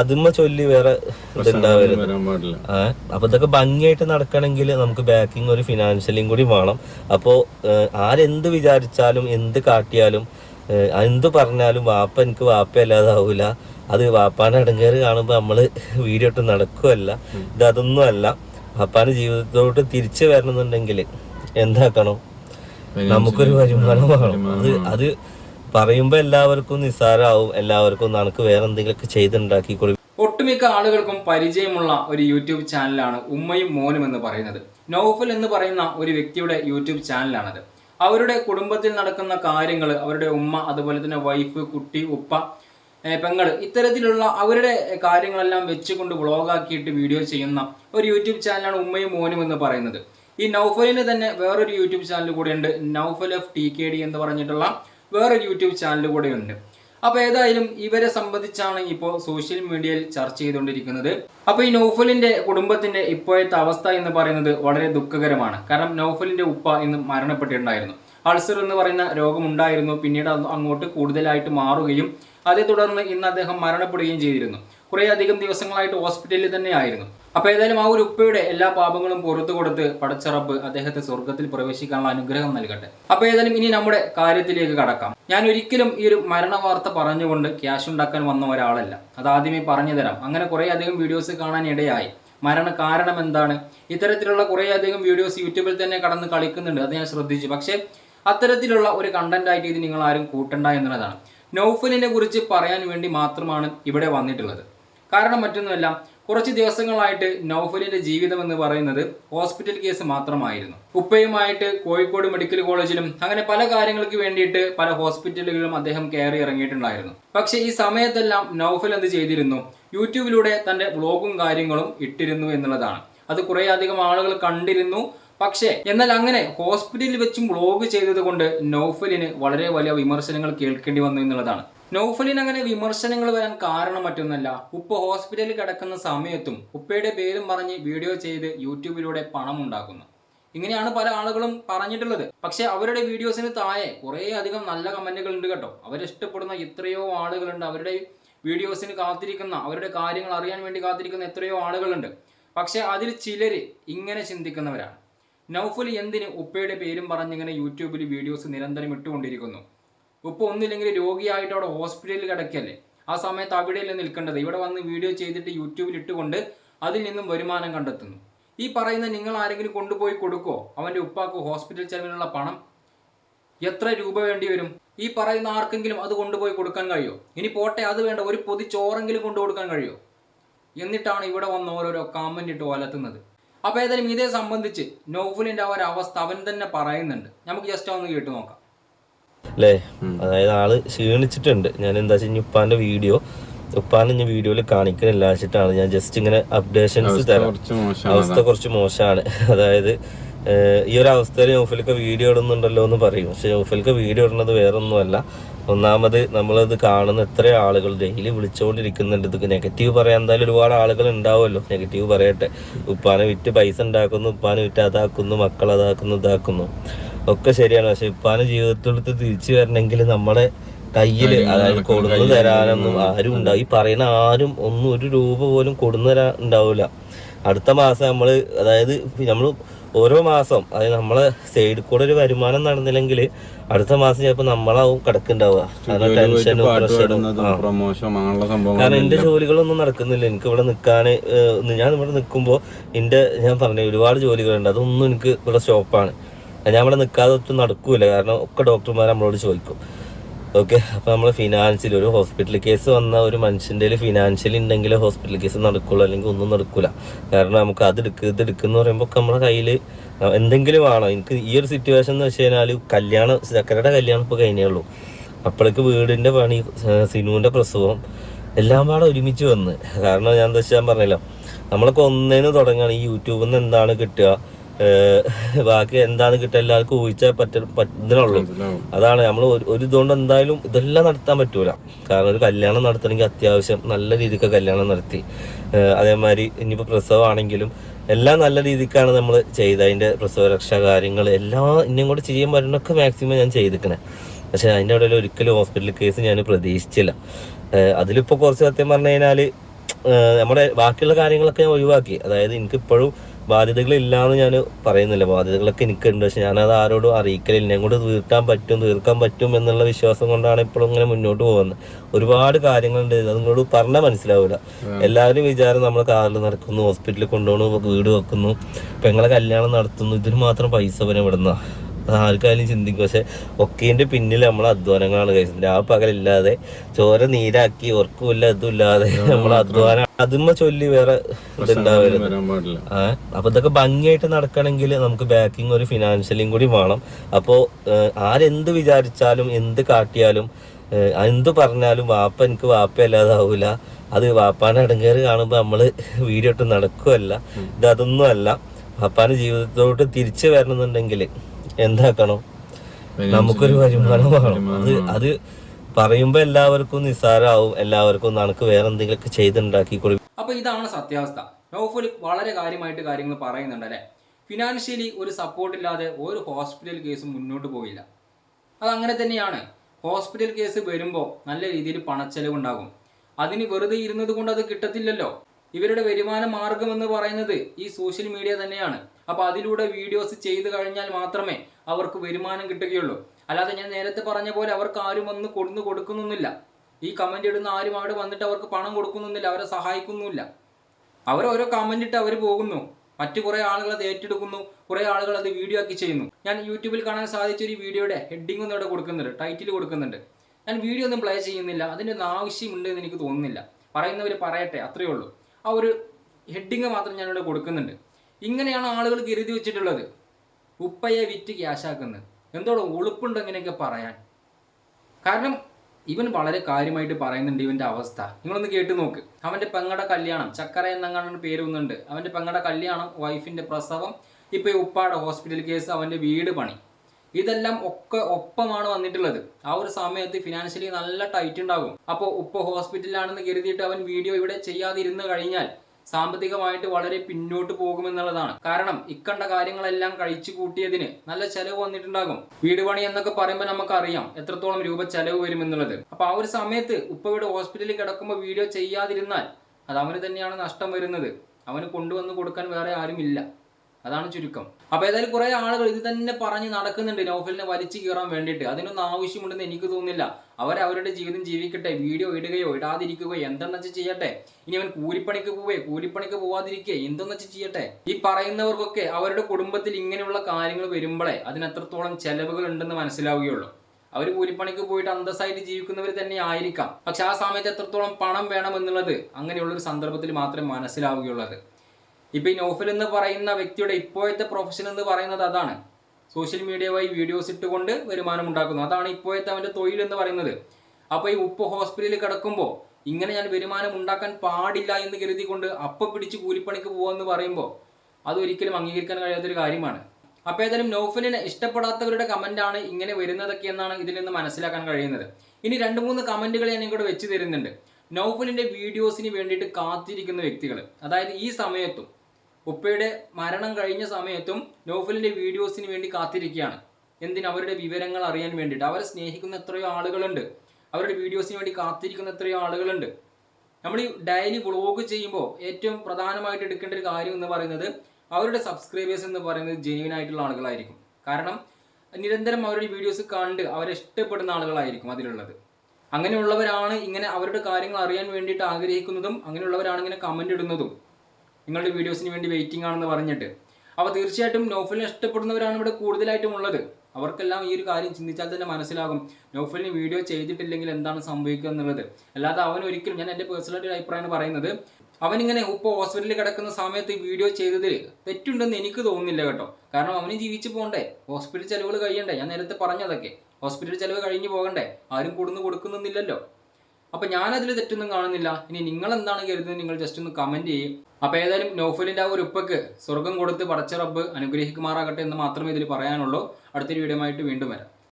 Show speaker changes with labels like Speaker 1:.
Speaker 1: അതുമ്മ ചൊല്ലി വേറെ ഇതുണ്ടാവരുത്. അപ്പൊ ഇതൊക്കെ ഭംഗിയായിട്ട് നടക്കണമെങ്കിൽ നമുക്ക് ബാക്കിങ് ഒരു ഫിനാൻഷ്യലിയും കൂടി വേണം. അപ്പോ ആരെന്ത് വിചാരിച്ചാലും എന്ത് കാട്ടിയാലും എന്ത് പറഞ്ഞാലും വാപ്പ എനിക്ക് വാപ്പ അല്ലാതാവൂല അത് വാപ്പാന്റെ അടങ്ങേറ് കാണുമ്പോൾ നമ്മൾ വീഡിയോ ഇട്ട് നടക്കുമല്ല ഇത് അതൊന്നും അല്ല. വാപ്പാന് ജീവിതത്തോട്ട് തിരിച്ചു വരണമെന്നുണ്ടെങ്കിൽ എന്താക്കണം? നമുക്കൊരു വരുമാനം വേണം. അത് അത് പറയുമ്പോ എല്ലാവർക്കും നിസ്സാരമാവും എല്ലാവർക്കും നമുക്ക് വേറെ എന്തെങ്കിലുമൊക്കെ ചെയ്തുണ്ടാക്കി കൊടുക്കും
Speaker 2: ഒട്ടുമിക്ക ആളുകൾക്കും പരിചയമുള്ള ഒരു യൂട്യൂബ് ചാനലാണ് ഉമ്മയും മോനും എന്ന് പറയുന്നത്. നൗഫൽ എന്ന് പറയുന്ന ഒരു വ്യക്തിയുടെ യൂട്യൂബ് ചാനലാണത്. അവരുടെ കുടുംബത്തിൽ നടക്കുന്ന കാര്യങ്ങൾ അവരുടെ ഉമ്മ അതുപോലെ തന്നെ വൈഫ് കുട്ടി ഉപ്പ പെങ്ങൾ ഇത്തരത്തിലുള്ള അവരുടെ കാര്യങ്ങളെല്ലാം വെച്ചുകൊണ്ട് വ്ളോഗാക്കിയിട്ട് വീഡിയോ ചെയ്യുന്ന ഒരു യൂട്യൂബ് ചാനലാണ് ഉമ്മയും മോനും എന്ന് പറയുന്നത്. ഈ നൗഫലിന് തന്നെ വേറൊരു യൂട്യൂബ് ചാനൽ കൂടെയുണ്ട്. Noufal F T K D എന്ന് പറഞ്ഞിട്ടുള്ള വേറൊരു യൂട്യൂബ് ചാനൽ കൂടെ ഉണ്ട്. അപ്പൊ ഏതായാലും ഇവരെ സംബന്ധിച്ചാണ് ഇപ്പോൾ സോഷ്യൽ മീഡിയയിൽ ചർച്ച ചെയ്തുകൊണ്ടിരിക്കുന്നത്. അപ്പൊ ഈ നൗഫലിന്റെ കുടുംബത്തിന്റെ ഇപ്പോഴത്തെ അവസ്ഥ എന്ന് പറയുന്നത് വളരെ ദുഃഖകരമാണ്. കാരണം നൗഫലിന്റെ ഉപ്പ ഇന്ന് മരണപ്പെട്ടിട്ടുണ്ടായിരുന്നു. അൾസർ എന്ന് പറയുന്ന രോഗമുണ്ടായിരുന്നു. പിന്നീട് അങ്ങോട്ട് കൂടുതലായിട്ട് മാറുകയും അതേ തുടർന്ന് ഇന്ന് അദ്ദേഹം മരണപ്പെടുകയും ചെയ്തിരുന്നു. കുറേ അധികം ദിവസങ്ങളായിട്ട് ഹോസ്പിറ്റലിൽ തന്നെ ആയിരുന്നു. അപ്പൊ ഏതായാലും ആ ഒരു ഉപ്പയുടെ എല്ലാ പാപങ്ങളും പുറത്തു കൊടുത്ത് പടച്ചറപ്പ് അദ്ദേഹത്തെ സ്വർഗത്തിൽ പ്രവേശിക്കാനുള്ള അനുഗ്രഹം നൽകട്ടെ. അപ്പൊ ഏതായാലും ഇനി നമ്മുടെ കാര്യത്തിലേക്ക് കടക്കാം. ഞാൻ ഒരിക്കലും ഈ ഒരു മരണ വാർത്ത പറഞ്ഞുകൊണ്ട് ക്യാഷ് ഉണ്ടാക്കാൻ വന്ന ഒരാളല്ല. അത് ആദ്യമേ പറഞ്ഞു തരാം. അങ്ങനെ കുറേ അധികം വീഡിയോസ് കാണാൻ ഇടയായി. മരണ കാരണം എന്താണ്? ഇത്തരത്തിലുള്ള കുറേ അധികം വീഡിയോസ് യൂട്യൂബിൽ തന്നെ കടന്ന് കളിക്കുന്നുണ്ട്. അത് ഞാൻ ശ്രദ്ധിച്ചു. പക്ഷേ അത്തരത്തിലുള്ള ഒരു കണ്ടന്റ് ആയിട്ട് ഇത് നിങ്ങൾ ആരും കൂട്ടണ്ട എന്നുള്ളതാണ്. നൗഫലിനെ കുറിച്ച് പറയാൻ വേണ്ടി മാത്രമാണ് ഇവിടെ വന്നിട്ടുള്ളത്. കാരണം മറ്റൊന്നുമല്ല കുറച്ച് ദിവസങ്ങളായിട്ട് നൗഫലിന്റെ ജീവിതം എന്ന് പറയുന്നത് ഹോസ്പിറ്റൽ കേസ് മാത്രമായിരുന്നു. ഉപ്പയുമായിട്ട് കോഴിക്കോട് മെഡിക്കൽ കോളേജിലും അങ്ങനെ പല കാര്യങ്ങൾക്ക് വേണ്ടിയിട്ട് പല ഹോസ്പിറ്റലുകളിലും അദ്ദേഹം കയറി ഇറങ്ങിയിട്ടുണ്ടായിരുന്നു. പക്ഷേ ഈ സമയത്തെല്ലാം നൗഫൽ എന്ത് ചെയ്തിരുന്നു? യൂട്യൂബിലൂടെ തന്റെ വ്ളോഗും കാര്യങ്ങളും ഇട്ടിരുന്നു എന്നുള്ളതാണ്. അത് കുറേ അധികം ആളുകൾ കണ്ടിരുന്നു. പക്ഷേ എന്നാൽ അങ്ങനെ ഹോസ്പിറ്റലിൽ വെച്ചും വ്ളോഗ് ചെയ്തത് കൊണ്ട് നൗഫലിന് വളരെ വലിയ വിമർശനങ്ങൾ കേൾക്കേണ്ടി വന്നു എന്നുള്ളതാണ്. നൗഫലിന് അങ്ങനെ വിമർശനങ്ങൾ വരാൻ കാരണം മറ്റൊന്നല്ല. ഉപ്പ ഹോസ്പിറ്റലിൽ കിടക്കുന്ന സമയത്തും ഉപ്പയുടെ പേരും പറഞ്ഞ് വീഡിയോ ചെയ്ത് യൂട്യൂബിലൂടെ പണം ഉണ്ടാക്കുന്നു. ഇങ്ങനെയാണ് പല ആളുകളും പറഞ്ഞിട്ടുള്ളത്. പക്ഷെ അവരുടെ വീഡിയോസിന് താഴെ കുറേ അധികം നല്ല കമന്റുകൾ ഉണ്ട് കേട്ടോ. അവരിഷ്ടപ്പെടുന്ന എത്രയോ ആളുകളുണ്ട്. അവരുടെ വീഡിയോസിന് കാത്തിരിക്കുന്ന അവരുടെ കാര്യങ്ങൾ അറിയാൻ വേണ്ടി കാത്തിരിക്കുന്ന എത്രയോ ആളുകളുണ്ട്. പക്ഷെ അതിൽ ചിലര് ഇങ്ങനെ ചിന്തിക്കുന്നവരാണ്. നൗഫൽ എന്തിന് ഉപ്പയുടെ പേരും പറഞ്ഞിങ്ങനെ യൂട്യൂബിൽ വീഡിയോസ് നിരന്തരം ഇട്ടുകൊണ്ടിരിക്കുന്നു? ഉപ്പ ഒന്നില്ലെങ്കിൽ രോഗിയായിട്ട് അവിടെ ഹോസ്പിറ്റലിൽ കിടക്കല്ലേ? ആ സമയത്ത് അവിടെയല്ലേ നിൽക്കേണ്ടത്? ഇവിടെ വന്ന് വീഡിയോ ചെയ്തിട്ട് യൂട്യൂബിൽ ഇട്ടുകൊണ്ട് അതിൽ നിന്നും വരുമാനം കണ്ടെത്തുന്നു. ഈ പറയുന്ന നിങ്ങൾ ആരെങ്കിലും കൊണ്ടുപോയി കൊടുക്കോ അവന്റെ ഉപ്പാക്ക് ഹോസ്പിറ്റൽ ചെലവിനുള്ള പണം എത്ര രൂപ വേണ്ടി വരും? ഈ പറയുന്ന ആർക്കെങ്കിലും അത് കൊണ്ടുപോയി കൊടുക്കാൻ കഴിയോ? ഇനി പോട്ടെ അത് വേണ്ട. ഒരു പൊതി ചോറെങ്കിലും കൊണ്ടു കൊടുക്കാൻ കഴിയോ? എന്നിട്ടാണ് ഇവിടെ വന്ന് ഓരോരോ കാമന്റ് ഇട്ട് വലത്തുന്നത് അപ്പൊ ഏതായാലും ഇതേ സംബന്ധിച്ച് നോവലിന്റെ ആ ഒരു അവസ്ഥ അവൻ തന്നെ പറയുന്നുണ്ട്. നമുക്ക് ജസ്റ്റ് ഒന്ന് കേട്ട് നോക്കാം.
Speaker 1: അല്ലേ അതായത് ആൾ ക്ഷീണിച്ചിട്ടുണ്ട്. ഞാൻ എന്താ വെച്ചാൽ ഉപ്പാന്റെ വീഡിയോ ഉപ്പാനെ ഞാൻ വീഡിയോയിൽ കാണിക്കുന്നില്ല വെച്ചിട്ടാണ് ഞാൻ ജസ്റ്റ് ഇങ്ങനെ അപ്ഡേഷൻസ് തരാം. അവസ്ഥ കുറച്ച് മോശമാണ്. അതായത് ഈ ഒരു അവസ്ഥയിൽ നൗഫലിക്ക് വീഡിയോ ഇടുന്നുണ്ടല്ലോ എന്ന് പറയും. പക്ഷെ നൗഫലിക്ക് വീഡിയോ ഇടുന്നത് വേറൊന്നുമല്ല. ഒന്നാമത് നമ്മളിത് കാണുന്ന എത്ര ആളുകൾ ഡെയിലി വിളിച്ചുകൊണ്ടിരിക്കുന്നുണ്ട് ഇത് നെഗറ്റീവ് പറയാൻ എന്തായാലും ഒരുപാട് ആളുകൾ ഉണ്ടാവുമല്ലോ. നെഗറ്റീവ് പറയട്ടെ. ഉപ്പാനെ വിറ്റ് പൈസ ഉണ്ടാക്കുന്നു ഉപ്പാനെ വിറ്റ് അതാക്കുന്നു മക്കൾ അതാക്കുന്നു ഇതാക്കുന്നു. ഒക്കെ ശരിയാണ്. പക്ഷെ ഉപ്പാനെ ജീവിതത്തിലെടുത്ത് തിരിച്ചു വരണമെങ്കിൽ നമ്മുടെ കയ്യിൽ അതായത് കൊടുന്നു തരാനൊന്നും ആരും ഉണ്ടാവും ഈ പറയുന്ന ആരും ഒന്നും ഒരു രൂപ പോലും കൊടുന്നു തരാൻ ഉണ്ടാവില്ല. അടുത്ത മാസം നമ്മൾ അതായത് നമ്മൾ ഓരോ മാസം അതായത് നമ്മളെ സൈഡിൽ കൂടെ ഒരു വരുമാനം നടന്നില്ലെങ്കിൽ അടുത്ത മാസം ചിലപ്പോൾ നമ്മളാവും കിടക്കുണ്ടാവുക കാരണം ടെൻഷനും പ്രഷറും കാരണം എന്റെ ജോലികളൊന്നും നടക്കുന്നില്ല. എനിക്ക് ഇവിടെ നിൽക്കാൻ ഞാൻ ഇവിടെ നിൽക്കുമ്പോൾ എന്റെ ഞാൻ പറഞ്ഞു ഒരുപാട് ജോലികളുണ്ട്. അതൊന്നും എനിക്ക് ഇവിടെ സ്റ്റോപ്പാണ് ഞാൻ ഇവിടെ നിൽക്കാതെ ഒട്ടും നടക്കൂല. കാരണം ഒക്കെ ഡോക്ടർമാർ നമ്മളോട് ചോദിക്കും. ഓക്കെ അപ്പൊ നമ്മൾ ഫിനാൻഷ്യൽ ഒരു ഹോസ്പിറ്റൽ കേസ് വന്ന ഒരു മനുഷ്യന്റെ ഫിനാൻഷ്യൽ ഉണ്ടെങ്കിൽ ഹോസ്പിറ്റൽ കേസ് നടക്കുള്ളൂ അല്ലെങ്കിൽ ഒന്നും നടക്കൂല. കാരണം നമുക്ക് അത് എടുക്കുക ഇത് എടുക്കുന്ന പറയുമ്പോൾ നമ്മുടെ കയ്യിൽ എന്തെങ്കിലും വേണം. എനിക്ക് ഈ ഒരു സിറ്റുവേഷൻ എന്ന് വെച്ച് കഴിഞ്ഞാൽ കല്യാണം ചക്കരയുടെ കല്യാണം ഇപ്പോൾ കഴിഞ്ഞേ ഉള്ളൂ. അപ്പോഴേക്ക് വീടിന്റെ പണി സിനുവിന്റെ പ്രസവം എല്ലാം പാടെ ഒരുമിച്ച് വന്ന്. കാരണം ഞാൻ എന്താ വെച്ചാൽ പറഞ്ഞല്ലോ നമ്മളൊക്കെ ഒന്നേന്ന് തുടങ്ങുകയാണ് ഈ യൂട്യൂബിൽ നിന്ന് എന്താണ് കിട്ടുക. ബാക്കി എന്താണ് കിട്ടുക എല്ലാവർക്കും ഊഹിച്ചാൽ പറ്റ പറ്റുന്നുള്ളൂ അതാണ് നമ്മൾ ഒരു ഇതുകൊണ്ട് എന്തായാലും ഇതെല്ലാം നടത്താൻ പറ്റൂല. കാരണം ഒരു കല്യാണം നടത്തണമെങ്കിൽ അത്യാവശ്യം നല്ല രീതിക്ക് കല്യാണം നടത്തി. അതേമാതിരി ഇനിയിപ്പോൾ പ്രസവമാണെങ്കിലും എല്ലാം നല്ല രീതിക്കാണ് നമ്മൾ ചെയ്തത്. അതിന്റെ പ്രസവ രക്ഷാ കാര്യങ്ങൾ എല്ലാം ഇനിയും കൂടെ ചെയ്യാൻ പറ്റുന്നൊക്കെ മാക്സിമം ഞാൻ ചെയ്തിക്കണേ. പക്ഷെ അതിന്റെ ഇടയിൽ ഒരിക്കലും ഹോസ്പിറ്റൽ കേസ് ഞാൻ പ്രതീക്ഷിച്ചില്ല. അതിലിപ്പോൾ അതിലിപ്പോ കുറച്ച് സത്യം പറഞ്ഞു കഴിഞ്ഞാൽ നമ്മുടെ ബാക്കിയുള്ള കാര്യങ്ങളൊക്കെ ഞാൻ ഒഴിവാക്കി. അതായത് എനിക്ക് ഇപ്പോഴും ബാധ്യതകളില്ലാന്ന് ഞാൻ പറയുന്നില്ല. ബാധ്യതകളൊക്കെ എനിക്കുണ്ട്. പക്ഷെ ഞാനത് ആരോടും അറിയിക്കലില്ല. എന്നെ കൊണ്ട് തീർക്കാൻ പറ്റും തീർക്കാൻ പറ്റും എന്നുള്ള വിശ്വാസം കൊണ്ടാണ് ഇപ്പോഴും ഇങ്ങനെ മുന്നോട്ട് പോകുന്നത്. ഒരുപാട് കാര്യങ്ങളുണ്ട്. അത് നിങ്ങളോട് പറഞ്ഞാൽ മനസ്സിലാവില്ല എല്ലാവരും വിചാരം നമ്മൾ കാറിൽ നടക്കുന്നു ഹോസ്പിറ്റലിൽ കൊണ്ടുപോകണു വീട് വെക്കുന്നു പെങ്ങളെ കല്യാണം നടത്തുന്നു. ഇതിന് മാത്രം പൈസ പിന്നെ വിടുന്ന ആർക്കായാലും ചിന്തിക്കും. പക്ഷെ ഒക്കേന്റെ പിന്നിൽ നമ്മൾ അധ്വാനങ്ങളാണ് കഴിച്ചത് ആ പകലില്ലാതെ ചോര നീരാക്കി ഉറക്കുമില്ല ഇതുമില്ലാതെ നമ്മൾ അധ്വാനം. അതുമ്മ ചൊല്ലി വേറെ ഇതുണ്ടാവരുത്. അപ്പൊ ഇതൊക്കെ ഭംഗിയായിട്ട് നടക്കണമെങ്കിൽ നമുക്ക് ബാക്കിങ് ഒരു ഫിനാൻഷ്യലിയും കൂടി വേണം. അപ്പോൾ ആരെന്ത് വിചാരിച്ചാലും എന്ത് കാട്ടിയാലും എന്ത് പറഞ്ഞാലും വാപ്പ എനിക്ക് വാപ്പ അല്ലാതാവൂല അത് വാപ്പാനെ അടങ്ങേറ് കാണുമ്പോൾ നമ്മൾ വീഡിയോ ഇട്ട് നടക്കുമല്ല ഇത് അതൊന്നും അല്ല വാപ്പാന്റെ ജീവിതത്തോട്ട് തിരിച്ചു വരണമെന്നുണ്ടെങ്കിൽ എന്താക്കണം? നമുക്കൊരു വരുമാനം വേണം. അത് അത് പറയുമ്പോ എല്ലാവർക്കും നിസ്സാരമാവും എല്ലാവർക്കും നമുക്ക് വേറെ എന്തെങ്കിലുമൊക്കെ ചെയ്തുണ്ടാക്കി കൊടുക്കും
Speaker 2: അപ്പൊ ഇതാണ് സത്യാവസ്ഥ. നൗഫൽ വളരെ കാര്യമായിട്ട് കാര്യങ്ങൾ പറയുന്നുണ്ട് അല്ലെ? ഫിനാൻഷ്യലി ഒരു സപ്പോർട്ട് ഇല്ലാതെ ഒരു ഹോസ്പിറ്റൽ കേസും മുന്നോട്ട് പോയില്ല. അത് അങ്ങനെ തന്നെയാണ്. ഹോസ്പിറ്റൽ കേസ് വരുമ്പോൾ നല്ല രീതിയിൽ പണച്ചെലവുണ്ടാകും അതിന് വെറുതെ ഇരുന്നത് കൊണ്ട് അത് കിട്ടത്തില്ലല്ലോ. ഇവരുടെ വരുമാന മാർഗം എന്ന് പറയുന്നത് ഈ സോഷ്യൽ മീഡിയ തന്നെയാണ്. അപ്പൊ അതിലൂടെ വീഡിയോസ് ചെയ്ത് കഴിഞ്ഞാൽ മാത്രമേ അവർക്ക് വരുമാനം കിട്ടുകയുള്ളൂ. അല്ലാതെ ഞാൻ നേരത്തെ പറഞ്ഞ പോലെ അവർക്ക് ആരും വന്ന് കൊടുന്നു കൊടുക്കുന്നൊന്നുമില്ല ഈ കമന്റ് ഇടുന്ന ആരും അവിടെ വന്നിട്ട് അവർക്ക് പണം കൊടുക്കുന്നൊന്നുമില്ല അവരെ സഹായിക്കുന്നുമില്ല. അവർ ഓരോ കമന്റ് ഇട്ട് അവർ പോകുന്നു. മറ്റു കുറേ ആളുകൾ അത് ഏറ്റെടുക്കുന്നു കുറേ ആളുകൾ അത് വീഡിയോ ആക്കി ചെയ്യുന്നു. ഞാൻ യൂട്യൂബിൽ കാണാൻ സാധിച്ച ഒരു വീഡിയോയുടെ ഹെഡിങ് ഒന്നും ഇവിടെ കൊടുക്കുന്നുണ്ട് ടൈറ്റിൽ കൊടുക്കുന്നുണ്ട്. ഞാൻ വീഡിയോ ഒന്നും പ്ലേ ചെയ്യുന്നില്ല അതിന്റെ ഒന്നും ആവശ്യമുണ്ട് എന്ന് എനിക്ക് തോന്നുന്നില്ല. പറയുന്നവർ പറയട്ടെ അത്രയേ ഉള്ളൂ. ആ ഒരു ഹെഡിങ് മാത്രം ഞാനിവിടെ കൊടുക്കുന്നുണ്ട്. ഇങ്ങനെയാണ് ആളുകൾ കരുതി വെച്ചിട്ടുള്ളത്. ഉപ്പയെ വിറ്റ് ക്യാഷാക്കുന്നത് എന്തോടോ ഉളുപ്പുണ്ട് ഇങ്ങനെയൊക്കെ പറയാൻ. കാരണം ഇവൻ വളരെ കാര്യമായിട്ട് പറയുന്നുണ്ട് ഇവന്റെ അവസ്ഥ. നിങ്ങളൊന്ന് കേട്ട് നോക്ക്. അവന്റെ പെങ്ങടെ കല്യാണം ചക്കര എന്നങ്ങാണ്ട് പേര് അവന്റെ പെങ്ങടെ കല്യാണം വൈഫിന്റെ പ്രസവം ഇപ്പൊ ഈ ഉപ്പാടെ ഹോസ്പിറ്റൽ കേസ് അവന്റെ വീട് പണി. ഇതെല്ലാം ഒക്കെ ഒപ്പമാണ് വന്നിട്ടുള്ളത്. ആ ഒരു സമയത്ത് ഫിനാൻഷ്യലി നല്ല ടൈറ്റ് ഉണ്ടാകും അപ്പോൾ ഉപ്പ ഹോസ്പിറ്റലിലാണെന്ന് കരുതിയിട്ട് അവൻ വീഡിയോ ഇവിടെ ചെയ്യാതിരുന്നു കഴിഞ്ഞാൽ സാമ്പത്തികമായിട്ട് വളരെ പിന്നോട്ട് പോകുമെന്നുള്ളതാണ്. കാരണം ഇക്കണ്ട കാര്യങ്ങളെല്ലാം കഴിച്ചു കൂട്ടിയതിന് നല്ല ചെലവ് വന്നിട്ടുണ്ടാകും. വീട് പണി എന്നൊക്കെ പറയുമ്പോൾ നമുക്കറിയാം എത്രത്തോളം രൂപ ചെലവ് വരുമെന്നുള്ളത്. അപ്പൊ ആ ഒരു സമയത്ത് ഉപ്പ ഇവിടെ ഹോസ്പിറ്റലിൽ കിടക്കുമ്പോൾ വീഡിയോ ചെയ്യാതിരുന്നാൽ അത് അവന് തന്നെയാണ് നഷ്ടം വരുന്നത്. അവന് കൊണ്ടുവന്ന് കൊടുക്കാൻ വേറെ ആരുമില്ല അതാണ് ചുരുക്കം. അപ്പോൾ ഏതായാലും കുറേ ആളുകൾ ഇത് തന്നെ പറഞ്ഞ് നടക്കുന്നുണ്ട് നൗഫലിനെ വലിച്ചു കീറാൻ വേണ്ടിയിട്ട്. അതിനൊന്നും ആവശ്യമുണ്ടെന്ന് എനിക്ക് തോന്നുന്നില്ല. അവർ അവരുടെ ജീവിതം ജീവിക്കട്ടെ വീഡിയോ ഇടുകയോ ഇടാതിരിക്കുകയോ എന്തെന്ന് വെച്ച് ചെയ്യട്ടെ. ഇനി അവൻ കൂലിപ്പണിക്ക് പോവേ കൂലിപ്പണിക്ക് പോവാതിരിക്കേ എന്തെന്ന് വെച്ച് ചെയ്യട്ടെ. ഈ പറയുന്നവർക്കൊക്കെ അവരുടെ കുടുംബത്തിൽ ഇങ്ങനെയുള്ള കാര്യങ്ങൾ വരുമ്പോഴേ അതിന് എത്രത്തോളം ചെലവുകൾ ഉണ്ടെന്ന് മനസ്സിലാവുകയുള്ളൂ. അവർ കൂലിപ്പണിക്ക് പോയിട്ട് അന്തസ്സായിട്ട് ജീവിക്കുന്നവർ തന്നെ ആയിരിക്കാം. പക്ഷെ ആ സമയത്ത് എത്രത്തോളം പണം വേണം എന്നുള്ളത് അങ്ങനെയുള്ള ഒരു സന്ദർഭത്തിൽ മാത്രമേ മനസ്സിലാവുകയുള്ളത് ഇപ്പൊ ഈ നോഫൽ എന്ന് പറയുന്ന വ്യക്തിയുടെ ഇപ്പോഴത്തെ പ്രൊഫഷൻ എന്ന് പറയുന്നത് അതാണ്. സോഷ്യൽ മീഡിയ വഴി വീഡിയോസ് ഇട്ടുകൊണ്ട് വരുമാനം ഉണ്ടാക്കുന്നു. അതാണ് ഇപ്പോഴത്തെ അവന്റെ തൊഴിൽ എന്ന് പറയുന്നത്. അപ്പോൾ ഈ ഉപ്പ് ഹോസ്പിറ്റലിൽ കിടക്കുമ്പോൾ ഇങ്ങനെ ഞാൻ വരുമാനം ഉണ്ടാക്കാൻ പാടില്ല എന്ന് കരുതിക്കൊണ്ട് അപ്പം പിടിച്ച് കൂലിപ്പണിക്ക് പോകുമെന്ന് പറയുമ്പോൾ അത് ഒരിക്കലും അംഗീകരിക്കാൻ കഴിയാത്തൊരു കാര്യമാണ്. അപ്പോൾ ഏതായാലും നൗഫലിനെ ഇഷ്ടപ്പെടാത്തവരുടെ കമന്റാണ് ഇങ്ങനെ വരുന്നതൊക്കെ എന്നാണ് ഇതിൽ നിന്ന് മനസ്സിലാക്കാൻ കഴിയുന്നത്. ഇനി രണ്ട് മൂന്ന് കമന്റുകൾ ഞാൻ ഇങ്ങോട്ട് വെച്ച് തരുന്നുണ്ട്. നോഫലിന്റെ വീഡിയോസിന് വേണ്ടിയിട്ട് കാത്തിരിക്കുന്ന വ്യക്തികൾ അതായത് ഈ സമയത്തും ഉപ്പയുടെ മരണം കഴിഞ്ഞ സമയത്തും നോഫലിന്റെ വീഡിയോസിന് വേണ്ടി കാത്തിരിക്കുകയാണ്. എന്തിന്? അവരുടെ വിവരങ്ങൾ അറിയാൻ വേണ്ടിയിട്ട്. അവരെ സ്നേഹിക്കുന്ന എത്രയോ ആളുകളുണ്ട്. അവരുടെ വീഡിയോസിന് വേണ്ടി കാത്തിരിക്കുന്ന എത്രയോ ആളുകളുണ്ട്. നമ്മൾ ഈ ഡെയിലി വ്ളോഗ് ചെയ്യുമ്പോൾ ഏറ്റവും പ്രധാനമായിട്ട് എടുക്കേണ്ട ഒരു കാര്യം എന്ന് പറയുന്നത് അവരുടെ സബ്സ്ക്രൈബേഴ്സ് എന്ന് പറയുന്നത് ജെനുവിൻ ആയിട്ടുള്ള ആളുകളായിരിക്കും. കാരണം നിരന്തരം അവരുടെ വീഡിയോസ് കണ്ട് അവരെ ഇഷ്ടപ്പെടുന്ന ആളുകളായിരിക്കും അതിലുള്ളത്. അങ്ങനെയുള്ളവരാണ് ഇങ്ങനെ അവരുടെ കാര്യങ്ങൾ അറിയാൻ വേണ്ടിയിട്ട് ആഗ്രഹിക്കുന്നതും അങ്ങനെയുള്ളവരാണ് ഇങ്ങനെ കമന്റ് ഇടുന്നതും. നിങ്ങളുടെ വീഡിയോസിന് വേണ്ടി വെയിറ്റിംഗ് ആണെന്ന് പറഞ്ഞിട്ട്. അപ്പോൾ തീർച്ചയായിട്ടും നോഫലിനെ ഇഷ്ടപ്പെടുന്നവരാണ് ഇവിടെ കൂടുതലായിട്ടും ഉള്ളത്. അവർക്കെല്ലാം ഈ ഒരു കാര്യം ചിന്തിച്ചാൽ തന്നെ മനസ്സിലാകും. നോഫലിന് വീഡിയോ ചെയ്തിട്ടില്ലെങ്കിൽ എന്താണ് സംഭവിക്കുക എന്നുള്ളത്. അല്ലാതെ അവൻ ഒരിക്കലും ഞാൻ എന്റെ പേഴ്സണൽ ഒരു അഭിപ്രായമാണ് പറയുന്നത്. അവനിങ്ങനെ ഇപ്പോൾ ഹോസ്പിറ്റലിൽ കിടക്കുന്ന സമയത്ത് വീഡിയോ ചെയ്തതിൽ തെറ്റുണ്ടെന്ന് എനിക്ക് തോന്നുന്നില്ല കേട്ടോ. കാരണം അവന് ജീവിച്ചു പോകണ്ടേ. ഹോസ്പിറ്റൽ ചെലവുകൾ കഴിയണ്ടേ. ഞാൻ നേരത്തെ പറഞ്ഞതൊക്കെ. ഹോസ്പിറ്റൽ ചെലവ് കഴിഞ്ഞു പോകണ്ടേ. ആരും കൊടുന്ന് കൊടുക്കുന്നൊന്നില്ലല്ലോ അപ്പൊ ഞാൻ അതിൽ തെറ്റൊന്നും കാണുന്നില്ല. ഇനി നിങ്ങൾ എന്താണ് കരുതുന്നത്? നിങ്ങൾ ജസ്റ്റ് ഒന്ന് കമന്റ് ചെയ്യും. അപ്പൊ ഏതായാലും നോഫലിന്റെ ആ ഒരു ഉപ്പക്ക് സ്വർഗം കൊടുത്ത് പടച്ച റബ്ബ് അനുഗ്രഹിക്കുമാറാകട്ടെ എന്ന് മാത്രമേ ഇതിൽ പറയാനുള്ളൂ. അടുത്തൊരു വീഡിയോ ആയിട്ട് വീണ്ടും വരാം.